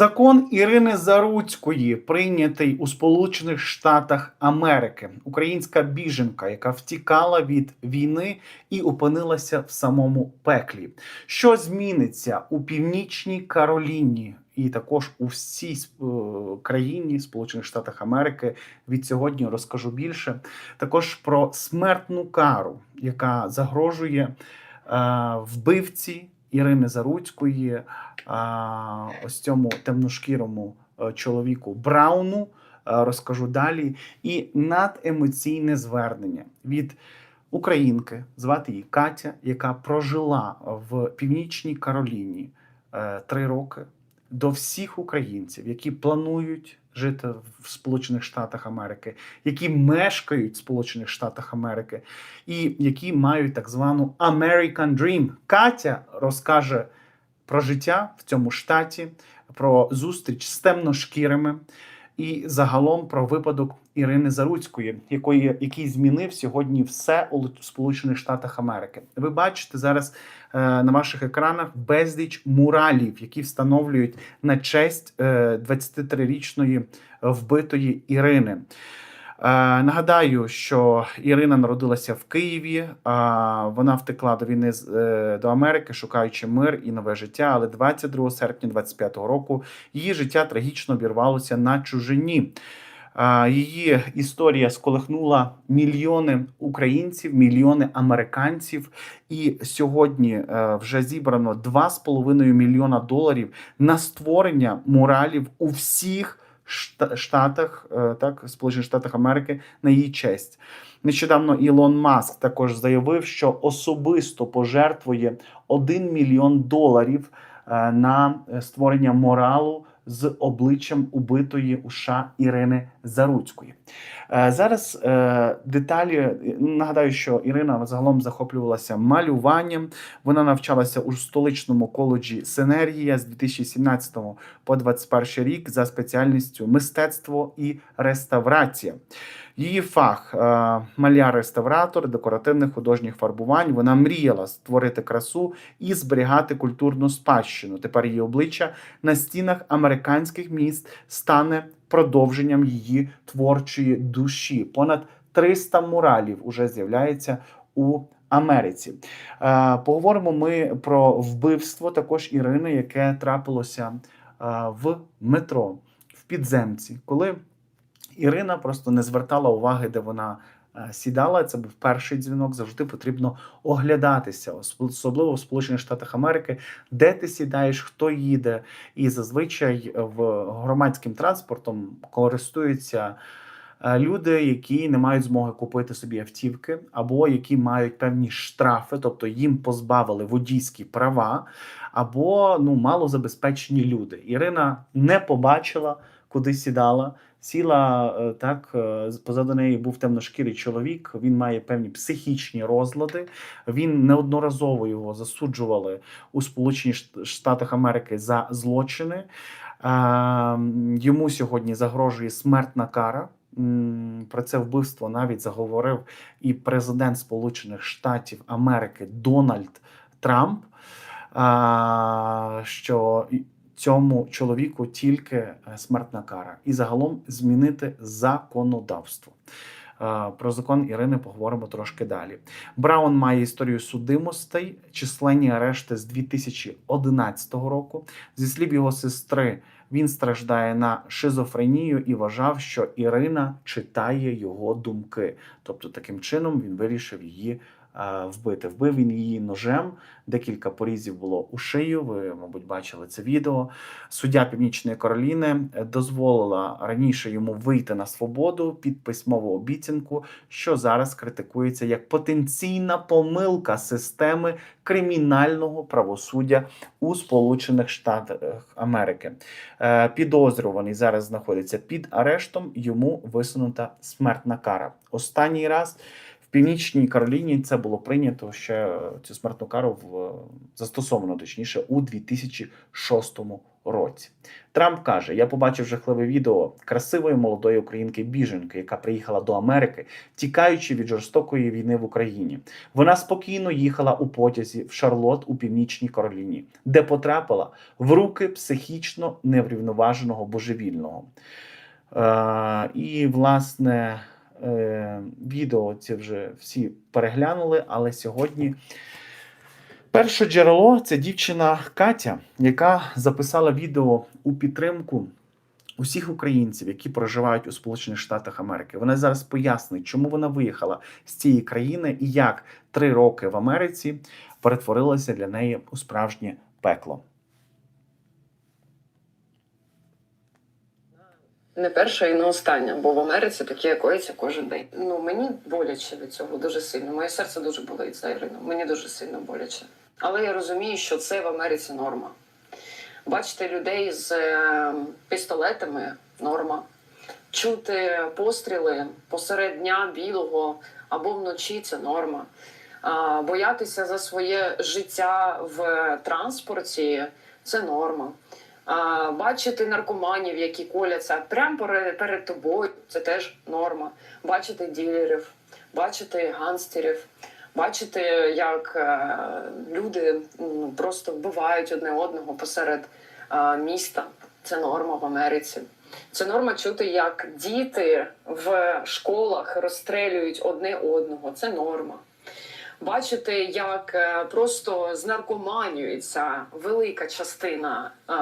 Закон Ірини Заруцької прийнятий у Сполучених Штатах Америки. Українська біженка, яка втікала від війни і опинилася в самому пеклі. Що зміниться у північній Кароліні і також у всій е, країні Сполучених Штатах Америки від сьогодні розкажу більше. Також про смертну кару, яка загрожує е, вбивці Ірини Заруцької, ось цьому темношкірому е, чоловіку Брауну. е, Розкажу далі. І надемоційне звернення від українки, звати її Катя, яка прожила в Північній Кароліні е, три роки до всіх українців, які планують жити в Сполучених Штатах Америки, які мешкають в Сполучених Штатах Америки, і які мають так звану American Dream. Катя розкаже про життя в цьому штаті, про зустріч з темношкірими і загалом про випадок Ірини Заруцької, якої який змінив сьогодні все у Сполучених Штатах Америки. Ви бачите зараз е, на ваших екранах безліч муралів, які встановлюють на честь е, 23-річної вбитої Ірини. Е, Нагадаю, що Ірина народилася в Києві. а Вона втекла до війни з- е, до Америки, шукаючи мир і нове життя. Але 22 серпня 25-го року її життя трагічно обірвалося на чужині. Її історія сколихнула мільйони українців, мільйони американців. І сьогодні е, вже зібрано 2,5 мільйона доларів на створення муралів у всіх штатах, е, так, Сполучених Штатах Америки на її честь. Нещодавно Ілон Маск також заявив, що особисто пожертвує 1 мільйон доларів е, на створення моралу з обличчям убитої уша Ірини Заруцької. Е, Зараз е, деталі нагадаю, що Ірина загалом захоплювалася малюванням. Вона навчалася у столичному коледжі Синергія з 2017 по 2021 рік за спеціальністю мистецтво і реставрація. Її фах е, маляр-реставратор декоративних художніх фарбувань. Вона мріяла створити красу і зберігати культурну спадщину. Тепер її обличчя на стінах американських міст стане продовженням її творчої душі. Понад 300 муралів уже з'являється у Америці. Е, Поговоримо ми про вбивство також Ірини, яке трапилося е, в метро в підземці, коли Ірина просто не звертала уваги, де вона е, сідала. Це був перший дзвінок. Завжди потрібно оглядатися, ос- особливо в Сполучених Штатах Америки, де ти сідаєш, хто їде. І зазвичай в громадським транспортом користуються е, люди, які не мають змоги купити собі автівки, або які мають певні штрафи, тобто їм позбавили водійські права, або ну малозабезпечені люди. Ірина не побачила, куди сідала. Сіла е, так, е, позаду неї був темношкірий чоловік. Він має певні психічні розлади. Він неодноразово його засуджували у Сполучені Шт- Штатах Америки за злочини. Е, Йому сьогодні загрожує смертна кара. Про це вбивство навіть заговорив і президент Сполучених Штатів Америки Дональд Трамп. Що цьому чоловіку тільки е, смертна кара, і загалом змінити законодавство. Е, Про закон Ірини поговоримо трошки далі. Браун має історію судимостей, численні арешти з 2011 року. Зі слів його сестри, він страждає на шизофренію і вважав, що Ірина читає його думки. Тобто, таким чином він вирішив її вбити. Вбив він її ножем. Декілька порізів було у шию. Ви, мабуть, бачили це відео. Суддя Північної Кароліни е, дозволила раніше йому вийти на свободу під письмову обіцянку, що зараз критикується як потенційна помилка системи кримінального правосуддя у Сполучених Штатах Америки. Е, Підозрюваний зараз знаходиться під арештом. Йому висунута смертна кара. Останній раз Північній Кароліні це було прийнято ще е, цю смертну кару в застосовано точніше у 2006 році. Трамп каже: Я побачив жахливе відео красивої молодої українки біженки, яка приїхала до Америки, тікаючи від жорстокої війни в Україні. Вона спокійно їхала у потязі в Шарлот у північній Кароліні, де потрапила в руки психічно неврівноваженого божевільного. Е, і, власне, е, відео ці вже всі переглянули, але сьогодні. Перше джерело це дівчина Катя, яка записала відео у підтримку усіх українців, які проживають у Сполучених Штатах Америки. Вона зараз пояснить, чому вона виїхала з цієї країни і як три роки в Америці перетворилося для неї у справжнє пекло. Не перша і не остання, бо в Америці таке коїться кожен день. Ну мені боляче від цього дуже сильно. Моє серце дуже болить за Ірину. Мені дуже сильно боляче. Але я розумію, що це в Америці норма. Бачити людей з е, пістолетами норма. Чути постріли посеред дня білого або вночі це норма. Боятися за своє життя в транспорті це норма. Бачити наркоманів, які коляться прямо перед, тобою, це теж норма. Бачити ділерів, бачити ганстерів, бачити, як е, люди просто вбивають одне одного посеред міста. Це норма в Америці. Це норма чути, як діти в школах розстрелюють одне одного. Це норма. Бачити, як е, просто знаркоманюється велика частина е,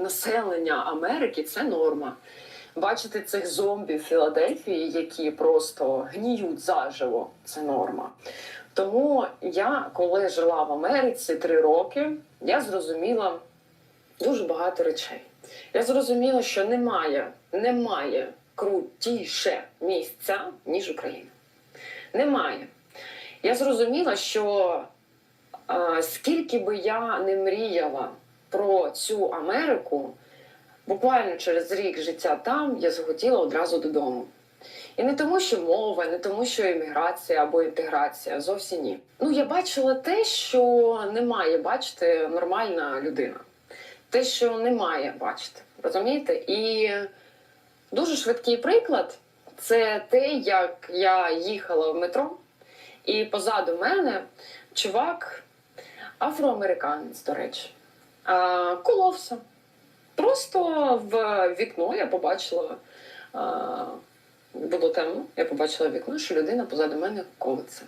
населення Америки, це норма. Бачити цих зомбі в Філадельфії, які просто гніють заживо, це норма. Тому я, коли жила в Америці три роки, я зрозуміла дуже багато речей. Я зрозуміла, що немає, немає крутіше місця, ніж Україна. Немає. Я зрозуміла, що е, скільки би я не мріяла про цю Америку, буквально через рік життя там я захотіла одразу додому. І не тому, що мова, не тому, що імміграція або інтеграція, зовсім ні. Ну, я бачила те, що не має бачити нормальна людина. Те, що не має бачити. Розумієте? І дуже швидкий приклад це те, як я їхала в метро. І позаду мене чувак, афроамериканець, до речі, коловся. Просто в вікно я побачила, було темно, я побачила вікно, що людина позаду мене колиться.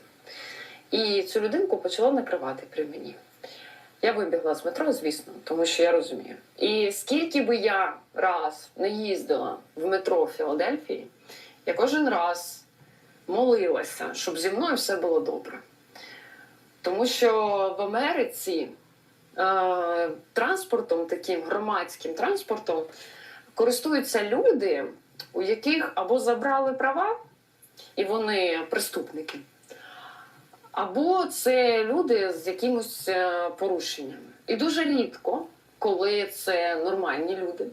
І цю людинку почала накривати при мені. Я вибігла з метро, звісно, тому що я розумію. І скільки би я раз не їздила в метро в Філадельфії, я кожен раз молилася, щоб зі мною все було добре. Тому що в Америці е, транспортом, таким громадським транспортом, користуються люди, у яких або забрали права, і вони преступники, або це люди з якимось е, порушеннями. І дуже рідко, коли це нормальні люди.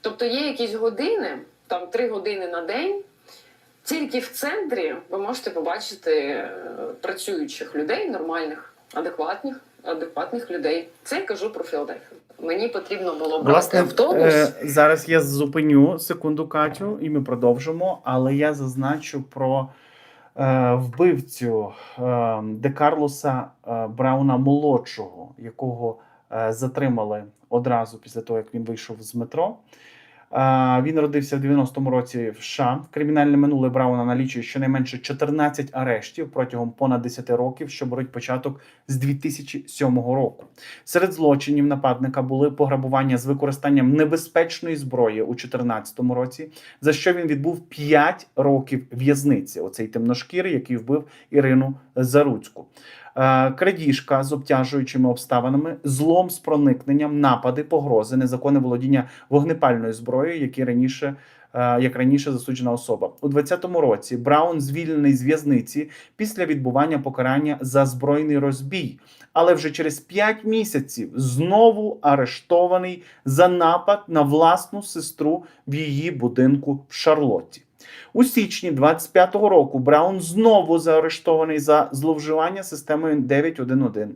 Тобто є якісь години, там три години на день. Тільки в центрі ви можете побачити е, працюючих людей, нормальних, адекватних, адекватних людей. Це я кажу про Філадельфію. Мені потрібно було брати Власне, автобус. е, зараз я зупиню секунду Катю, і ми продовжимо. Але я зазначу про е, вбивцю е, Де Карлоса е, Брауна молодшого, якого е, затримали одразу після того, як він вийшов з метро. Він родився в 90-му році в США. Кримінальне минуле Брауна налічує щонайменше 14 арештів протягом понад 10 років, що беруть початок з 2007 року. Серед злочинів нападника були пограбування з використанням небезпечної зброї у 2014 році, за що він відбув 5 років в'язниці. Оцей темношкірий, який вбив Ірину Заруцьку. Е, Крадіжка з обтяжуючими обставинами, злом з проникненням, напади, погрози, незаконне володіння вогнепальною зброєю, які раніше. е, Як раніше засуджена особа у 2020 році Браун звільнений з в'язниці після відбування покарання за збройний розбій, але вже через 5 місяців знову арештований за напад на власну сестру в її будинку в Шарлотті. У січні 25-го року Браун знову заарештований за зловживання системою 911.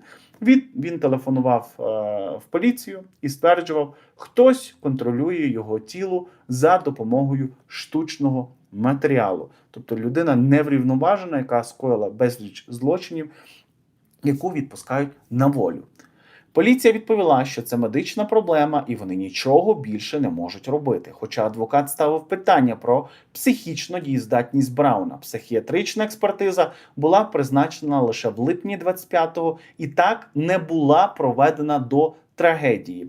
Він, він телефонував е, в поліцію і стверджував, хтось контролює його тіло за допомогою штучного матеріалу. Тобто людина неврівноважена, яка скоїла безліч злочинів, яку відпускають на волю. Поліція відповіла, що це медична проблема, і вони нічого більше не можуть робити. Хоча адвокат ставив питання про психічну дієздатність Брауна. Психіатрична експертиза була призначена лише в липні 25-го і так не була проведена до трагедії.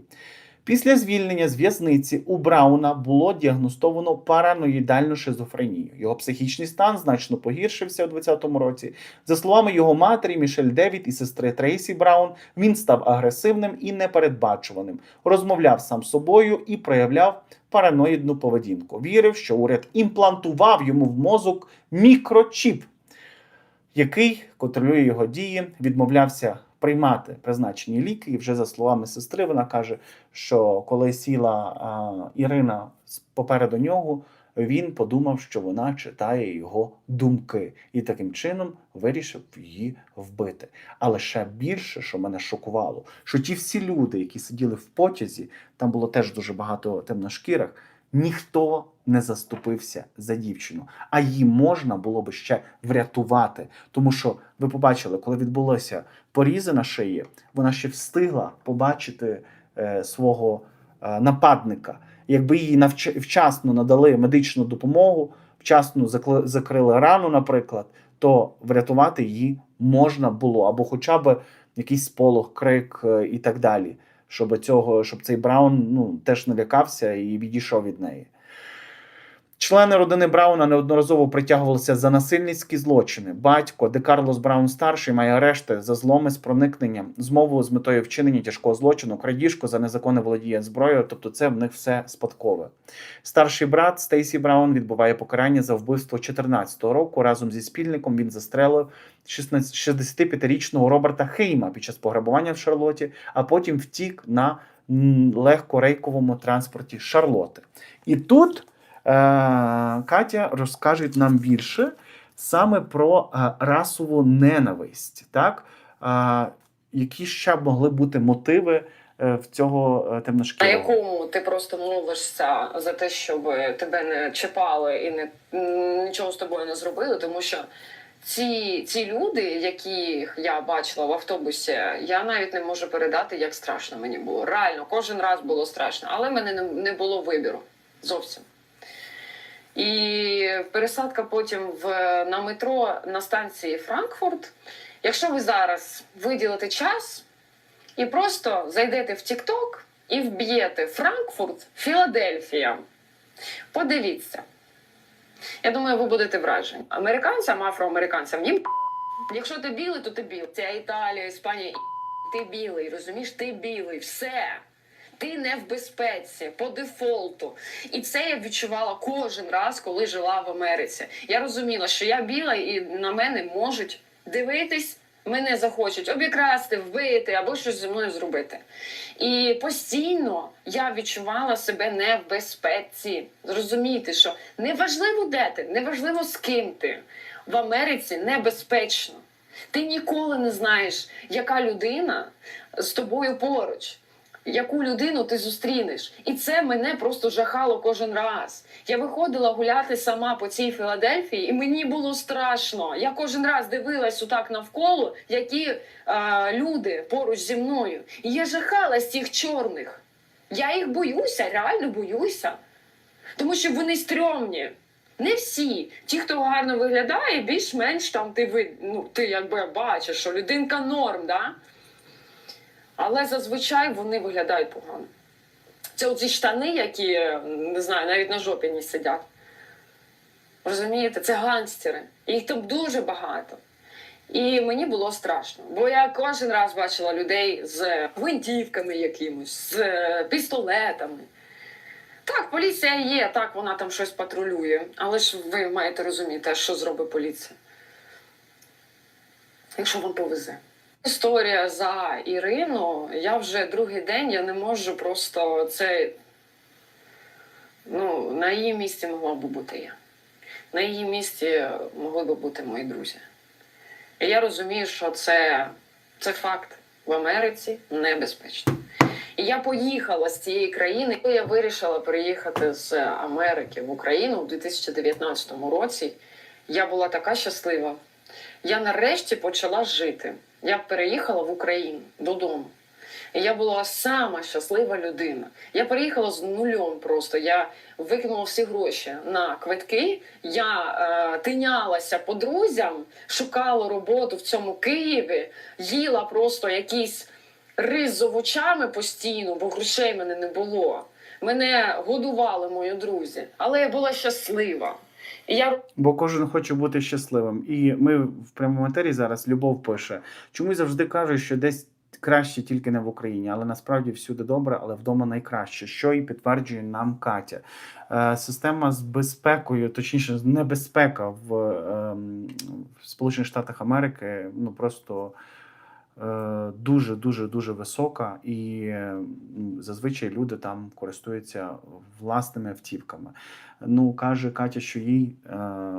Після звільнення з в'язниці у Брауна було діагностовано параноїдальну шизофренію. Його психічний стан значно погіршився у 2020 році. За словами його матері Мішель Девід і сестри Трейсі Браун, він став агресивним і непередбачуваним, розмовляв сам з собою і проявляв параноїдну поведінку. Вірив, що уряд імплантував йому в мозок мікрочіп, який контролює його дії, відмовлявся приймати призначені ліки. І вже за словами сестри, вона каже, що коли сіла Ірина попереду нього, він подумав, що вона читає його думки, і таким чином вирішив її вбити. Але ще більше, що мене шокувало, що ті всі люди, які сиділи в потязі, там було теж дуже багато темношкірих, ніхто не заступився за дівчину, а її можна було би ще врятувати. Тому що ви побачили, коли відбулося порізи на шиї, вона ще встигла побачити е, свого е, нападника. Якби їй навч- вчасно надали медичну допомогу, вчасно закли- закрили рану, наприклад, то врятувати її можна було, або хоча б якийсь сполох, крик е, і так далі, щоб цього, щоб цей Браун ну, теж не лякався і відійшов від неї. Члени родини Брауна неодноразово притягувалися за насильницькі злочини. Батько Де Карлос Браун старший має арешти за зломи з проникненням, змову з метою вчинення тяжкого злочину, крадіжку за незаконне володіння зброєю. Тобто, це в них все спадкове. Старший брат Стейсі Браун відбуває покарання за вбивство 14-го року. Разом зі спільником він застрелив 16 65-річного Роберта Хейма під час пограбування в Шарлоті, а потім втік на легкорейковому транспорті Шарлоти. І тут Катя розкаже нам більше саме про е, расову ненависть, так? Е, які ще могли бути мотиви е, в цього е, На якому ти просто молишся за те, щоб тебе не чіпали і не нічого з тобою не зробили, тому що ці, ці люди, яких я бачила в автобусі, я навіть не можу передати, як страшно мені було. Реально, кожен раз було страшно, але в мене не, не було вибіру зовсім. І пересадка потім в, на метро на станції Франкфурт. Якщо ви зараз виділите час і просто зайдете в TikTok і вб'єте Франкфурт, Філадельфія, подивіться. Я думаю, ви будете вражені. Американцям, афроамериканцям, їм якщо ти білий, то ти білий. Це Італія, Іспанія, ти білий, розумієш? Ти білий, все. Ти не в безпеці по дефолту. І це я відчувала кожен раз, коли жила в Америці. Я розуміла, що я біла, і на мене можуть дивитись, мене захочуть обікрасти, вбити або щось зі мною зробити. І постійно я відчувала себе не в безпеці. Зрозуміти, що неважливо, де ти, неважливо з ким ти. В Америці небезпечно. Ти ніколи не знаєш, яка людина з тобою поруч. Яку людину ти зустрінеш, і це мене просто жахало кожен раз. Я виходила гуляти сама по цій Філадельфії, і мені було страшно. Я кожен раз дивилась отак навколо, які е, люди поруч зі мною. І я жахалась цих чорних. Я їх боюся, реально боюся. Тому що вони стрьомні. Не всі. Ті, хто гарно виглядає, більш-менш там ти вид... ну, ти якби бачиш, що людинка норм, да? Але зазвичай вони виглядають погано. Це оці штани, які, не знаю, навіть на жопі не сидять. Розумієте, це ганстери. Їх там дуже багато. І мені було страшно, бо я кожен раз бачила людей з гвинтівками якимось, з е, пістолетами. Так, поліція є, так, вона там щось патрулює. Але ж ви маєте розуміти, що зробить поліція. Якщо вам повезе. Історія за Ірину. Я вже другий день я не можу просто це. Ну, на її місці могла б бути я. На її місці могли б бути мої друзі. І я розумію, що це, це факт. в Америці небезпечно. І я поїхала з цієї країни. Коли Я вирішила переїхати з Америки в Україну у 2019 році. Я була така щаслива. Я нарешті почала жити. Я переїхала в Україну додому. І я була сама щаслива людина. Я переїхала з нульом просто. Я викинула всі гроші на квитки. Я е, тинялася по друзям, шукала роботу в цьому Києві, їла просто якийсь рис з овочами постійно, бо грошей мене не було. Мене годували мої друзі, але я була щаслива. Я Бо кожен хоче бути щасливим. І ми в прямому етері зараз Любов пише: чомусь завжди кажуть, що десь краще тільки не в Україні, але насправді всюди добре, але вдома найкраще, що і підтверджує нам Катя. Е, Система з безпекою, точніше, небезпека в, ем, в Сполучених Штатах Америки, ну просто. Дуже дуже дуже висока, і зазвичай люди там користуються власними автівками. Ну каже Катя, що їй е,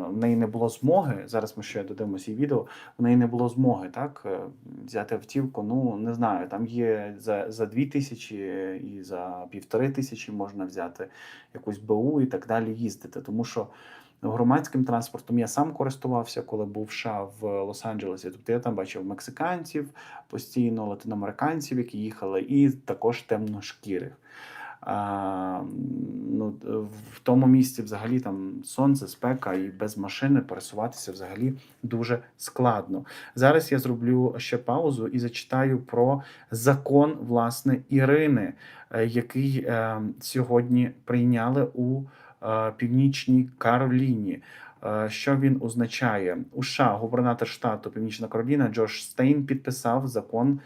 в неї не було змоги. Зараз ми ще додивимося її відео. В неї не було змоги так е, взяти автівку. Ну не знаю, там є за, за дві тисячі і за півтори тисячі можна взяти якусь БУ і так далі їздити. Тому що громадським транспортом я сам користувався, коли був США в Лос-Анджелесі. Тобто я там бачив мексиканців, постійно латиноамериканців, які їхали, і також темношкірих. А, ну, в тому місці взагалі там сонце, спека і без машини пересуватися взагалі дуже складно. Зараз я зроблю ще паузу і зачитаю про закон власне Ірини, е, який е, сьогодні прийняли у Північній Кароліні. Е, Що він означає? У США губернатор штату Північна Кароліна Джош Стейн підписав закон,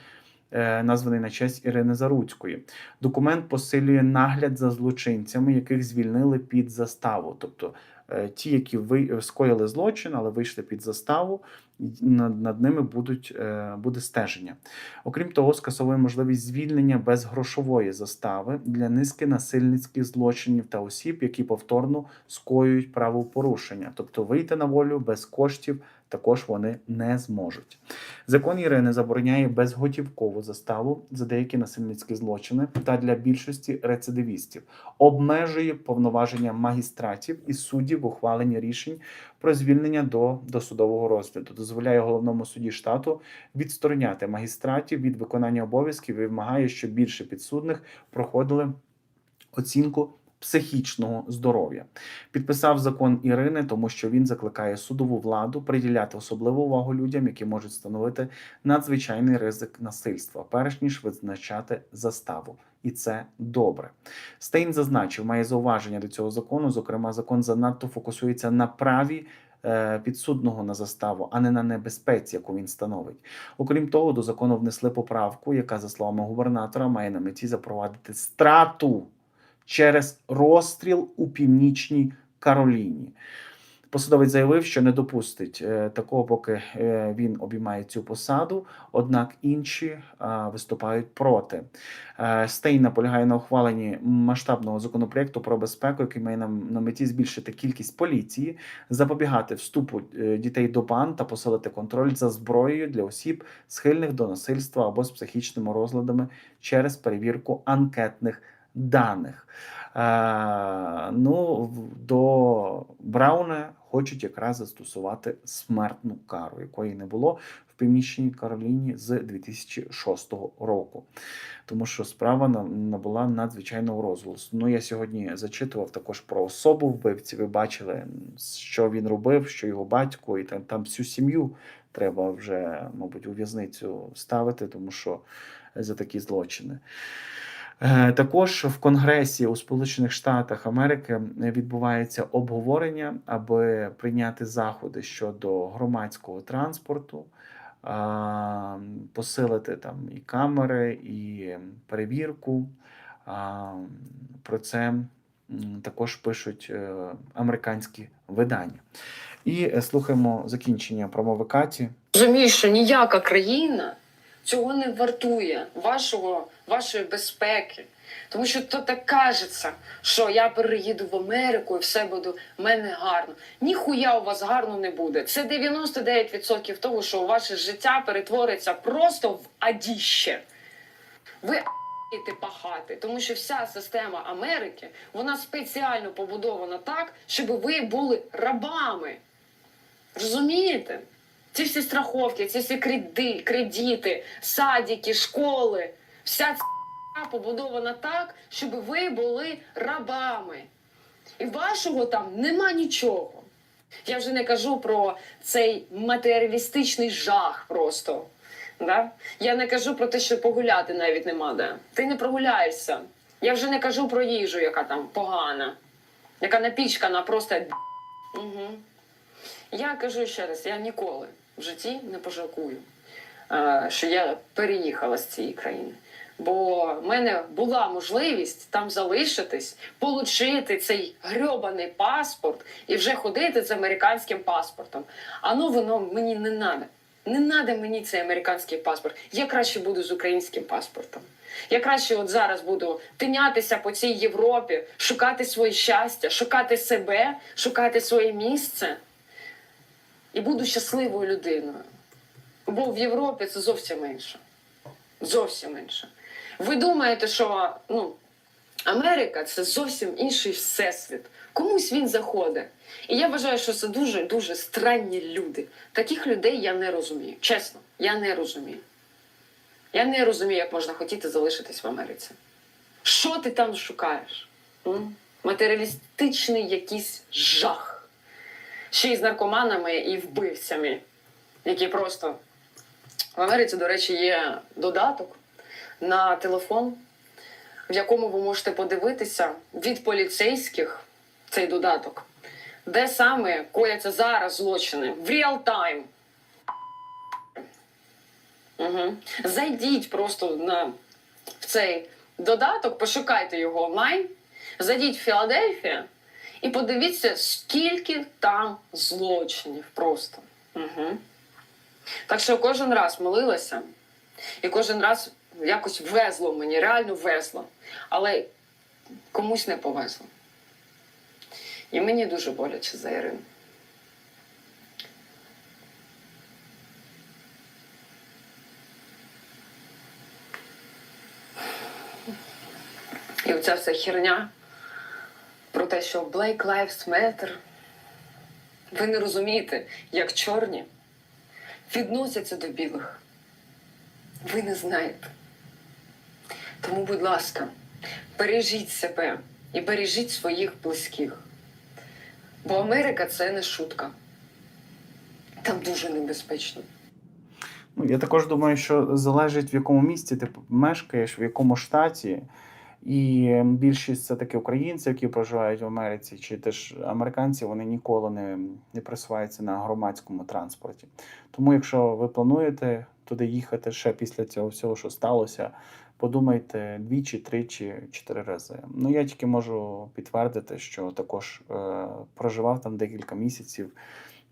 е, названий на честь Ірини Заруцької. Документ посилює нагляд за злочинцями, яких звільнили під заставу. Тобто е, ті, які ви скоїли злочин, але вийшли під заставу, над, над ними будуть, е, буде стеження. Окрім того, скасовує можливість звільнення без грошової застави для низки насильницьких злочинів та осіб, які повторно скоюють правопорушення. Тобто вийти на волю без коштів також вони не зможуть. Закон Ірини забороняє безготівкову заставу за деякі насильницькі злочини та для більшості рецидивістів, обмежує повноваження магістратів і суддів в ухваленні рішень про звільнення до досудового розгляду, дозволяє головному суді штату відстороняти магістратів від виконання обов'язків і вимагає, щоб більше підсудних проходили оцінку психічного здоров'я. Підписав закон Ірини, тому що він закликає судову владу приділяти особливу увагу людям, які можуть становити надзвичайний ризик насильства, перш ніж визначати заставу. І це добре. Стейн зазначив, має зауваження до цього закону. Зокрема, закон занадто фокусується на праві е, підсудного на заставу, а не на небезпеці, яку він становить. Окрім того, до закону внесли поправку, яка, за словами губернатора, має на меті запровадити страту через розстріл у північній Кароліні. Посадовець заявив, що не допустить е, такого, поки е, він обіймає цю посаду. Однак інші е, виступають проти. Стейн наполягає на ухваленні масштабного законопроекту про безпеку, який має на, на меті збільшити кількість поліції, запобігати вступу дітей до банд та посилити контроль за зброєю для осіб, схильних до насильства або з психічними розладами через перевірку анкетних даних. Е, ну, до Брауна хочуть якраз застосувати смертну кару, якої не було в Північній Кароліні з 2006 року. Тому що справа набула надзвичайного розголосу. Ну, я сьогодні зачитував також про особу вбивці. Ви бачили, що він робив, що його батько, і там, там всю сім'ю треба вже, мабуть, у в'язницю ставити, тому що за такі злочини. Е, Також в Конгресі у Сполучених Штатах Америки відбувається обговорення, аби прийняти заходи щодо громадського транспорту, посилити там і камери, і перевірку. Про це також пишуть е, американські видання. І е, слухаємо закінчення промови Каті. розумію, що ніяка країна цього не вартує, вашого, вашої безпеки. Тому що то так кажеться, що я переїду в Америку і все буде в мене гарно. Ніхуя у вас гарно не буде. Це 99% того, що ваше життя перетвориться просто в адіще. Ви а**іте пахати, тому що вся система Америки вона спеціально побудована так, щоб ви були рабами. Розумієте? Ці всі страховки, ці всі креди, кредити, садики, школи, вся ця побудована так, щоб ви були рабами. І вашого там нема нічого. Я вже не кажу про цей матеріалістичний жах просто. Да? Я не кажу про те, що погуляти навіть нема де. Ти не прогуляєшся. Я вже не кажу про їжу, яка там погана, яка напічкана просто. Угу. Я кажу ще раз: я ніколи в житті не пожалкую, що я переїхала з цієї країни. Бо в мене була можливість там залишитись, отримати цей грьобаний паспорт і вже ходити з американським паспортом. А ну воно мені не треба. Не треба мені цей американський паспорт. Я краще буду з українським паспортом. Я краще от зараз буду тинятися по цій Європі, шукати своє щастя, шукати себе, шукати своє місце. І буду щасливою людиною. Бо в Європі це зовсім інше. Зовсім інше. Ви думаєте, що ну, Америка це зовсім інший всесвіт. Комусь він заходить. І я вважаю, що це дуже дуже странні люди. Таких людей я не розумію. Чесно, я не розумію. Я не розумію, як можна хотіти залишитись в Америці. Що ти там шукаєш? Матеріалістичний якийсь жах. Ще й з наркоманами і вбивцями, які просто в Америці, до речі, є додаток на телефон, в якому ви можете подивитися від поліцейських цей додаток, де саме кояться зараз злочини в реал-тайм. Угу. Зайдіть просто на в цей додаток, пошукайте його онлайн, зайдіть в Філадельфія і подивіться, скільки там злочинів просто. Угу. Так що кожен раз молилася, і кожен раз якось везло мені, реально везло. Але комусь не повезло. І мені дуже боляче за Ірину. І оця вся херня про те, що Black Lives Matter. Ви не розумієте, як чорні відносяться до білих. Ви не знаєте. Тому, будь ласка, бережіть себе і бережіть своїх близьких. Бо Америка це не шутка. Там дуже небезпечно. Ну, я також думаю, що залежить в якому місті ти мешкаєш, в якому штаті. І більшість це таки українців, які проживають в Америці, чи теж американці, вони ніколи не, не присуваються на громадському транспорті. Тому, якщо ви плануєте туди їхати ще після цього всього, що сталося, подумайте двічі, тричі, чотири рази. Ну я тільки можу підтвердити, що також е, проживав там декілька місяців.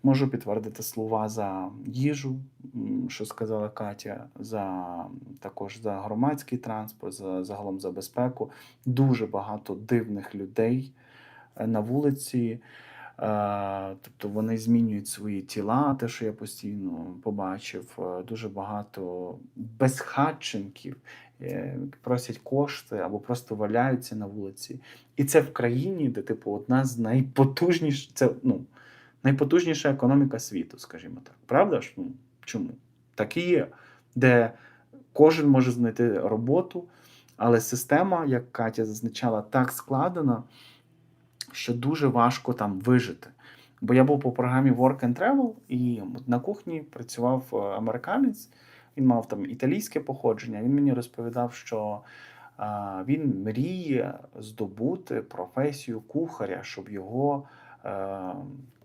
Можу підтвердити слова за їжу, що сказала Катя, за також за громадський транспорт, за загалом за безпеку. Дуже багато дивних людей е, на вулиці. Е, Тобто вони змінюють свої тіла, те, що я постійно побачив. Е, Дуже багато безхатченків просять кошти або просто валяються на вулиці. І це в країні, де, типу, одна з найпотужніших, це ну, найпотужніша економіка світу, скажімо так. Правда ж? Ну, чому? Так і є, де кожен може знайти роботу, але система, як Катя зазначала, так складена, що дуже важко там вижити. Бо я був по програмі Work and Travel, і на кухні працював е, американець, він мав там італійське походження. Він мені розповідав, що він мріє здобути професію кухаря, щоб його е,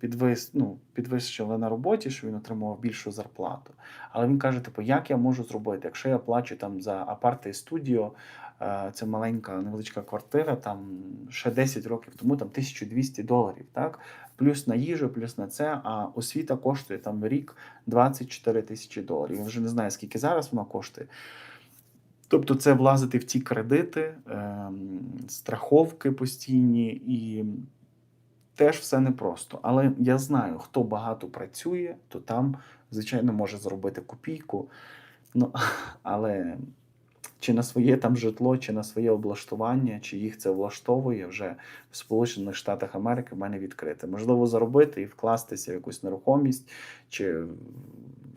підвис, ну, підвищили на роботі, щоб він отримував більшу зарплату. Але він каже: типу, як я можу зробити, якщо я плачу там за апарти студіо, е, це маленька невеличка квартира, там ще 10 років тому там 1200 доларів, так? Плюс на їжу, плюс на це, а освіта коштує там рік 24 тисячі доларів. Я вже не знаю, скільки зараз вона коштує. Тобто, це влазити в ті кредити, ем, страховки постійні і теж все непросто. Але я знаю, хто багато працює, то там, звичайно, може зробити копійку. Ну, але чи на своє там житло, чи на своє облаштування, чи їх це влаштовує вже в Сполучених Штатах Америки в мене відкрите. Можливо, заробити і вкластися в якусь нерухомість, чи,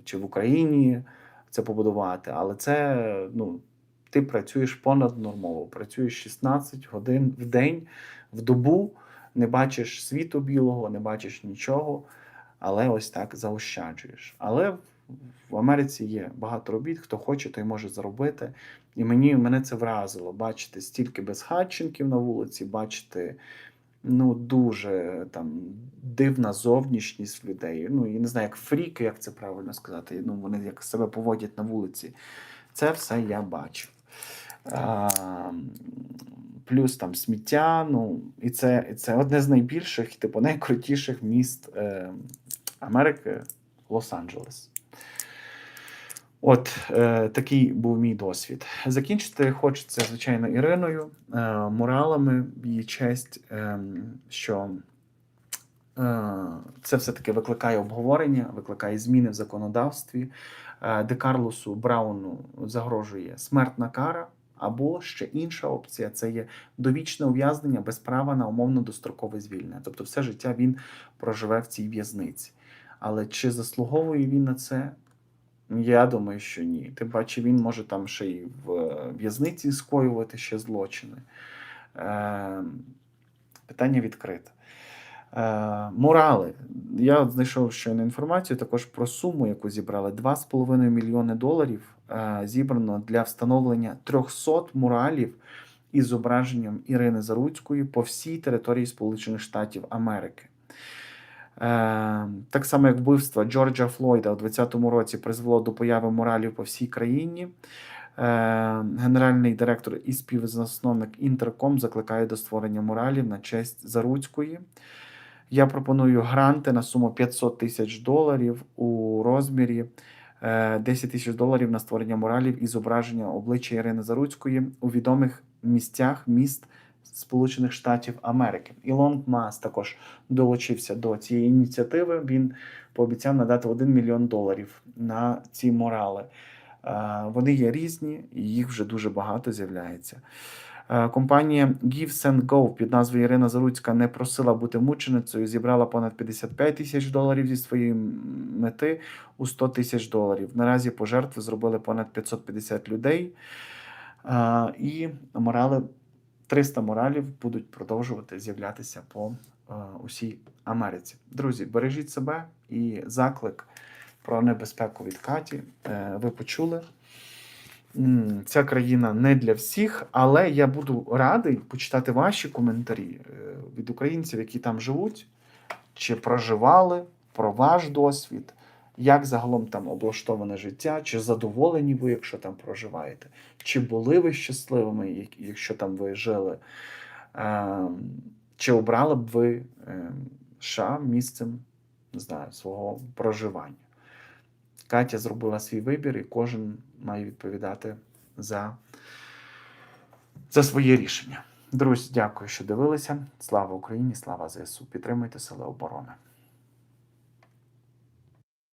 чи в Україні це побудувати. Але це ну, ти працюєш понаднормово, працюєш 16 годин в день, в добу, не бачиш світу білого, не бачиш нічого, але ось так заощаджуєш. Але в- Америці є багато робіт, хто хоче, той може заробити. І мені мене це вразило бачити стільки безхатченків на вулиці, бачити ну, дуже там дивна зовнішність людей. Ну, я не знаю, як фріки, як це правильно сказати. Ну, вони як себе поводять на вулиці. Це все я бачив. А, плюс там сміття. Ну, і це, і це одне з найбільших, типу, найкрутіших міст е, Америки Лос-Анджелес. От е, такий був мій досвід. Закінчити хочеться, звичайно, Іриною, е, моралами в її честь, е, що е, це все-таки викликає обговорення, викликає зміни в законодавстві. Е, Де Карлосу Брауну загрожує смертна кара, або ще інша опція це є довічне ув'язнення без права на умовно дострокове звільнення. Тобто, все життя він проживе в цій в'язниці. Але чи заслуговує він на це? Я думаю, що ні. Тим паче він може там ще й в е, в'язниці скоювати ще злочини. Е, питання відкрите. Е, морали. Я знайшов щойно інформацію також про суму, яку зібрали. 2,5 мільйони доларів зібрано для встановлення 300 муралів із зображенням Ірини Заруцької по всій території Сполучених Штатів Америки. Е, так само, як вбивство Джорджа Флойда у 2020 році призвело до появи моралів по всій країні. Е, Генеральний директор і співзасновник Інтерком закликає до створення моралів на честь Заруцької. Я пропоную гранти на суму 500 тисяч доларів у розмірі е, 10 тисяч доларів на створення моралів і зображення обличчя Ірини Заруцької у відомих місцях міст Сполучених Штатів Америки. Ілон Маск також долучився до цієї ініціативи. Він пообіцяв надати 1 мільйон доларів на ці морали. Е, Вони є різні, і їх вже дуже багато з'являється. Е, Компанія Give Send Go під назвою Ірина Заруцька не просила бути мученицею, зібрала понад 55 тисяч доларів зі своєї мети у 100 тисяч доларів. Наразі пожертви зробили понад 550 людей. Е, І морали 300 моралів будуть продовжувати з'являтися по е, усій Америці. Друзі, бережіть себе і заклик про небезпеку від Каті. Ви почули. Ця країна не для всіх, але я буду радий почитати ваші коментарі е, від українців, які там живуть, чи проживали, про ваш досвід, як загалом там облаштоване життя, чи задоволені ви, якщо там проживаєте, чи були ви щасливими, якщо там ви жили, Ем, чи обрали б ви ем, США місцем не знаю, свого проживання. Катя зробила свій вибір, і кожен має відповідати за, за своє рішення. Друзі, дякую, що дивилися. Слава Україні, слава ЗСУ. Підтримуйте Сили оборони.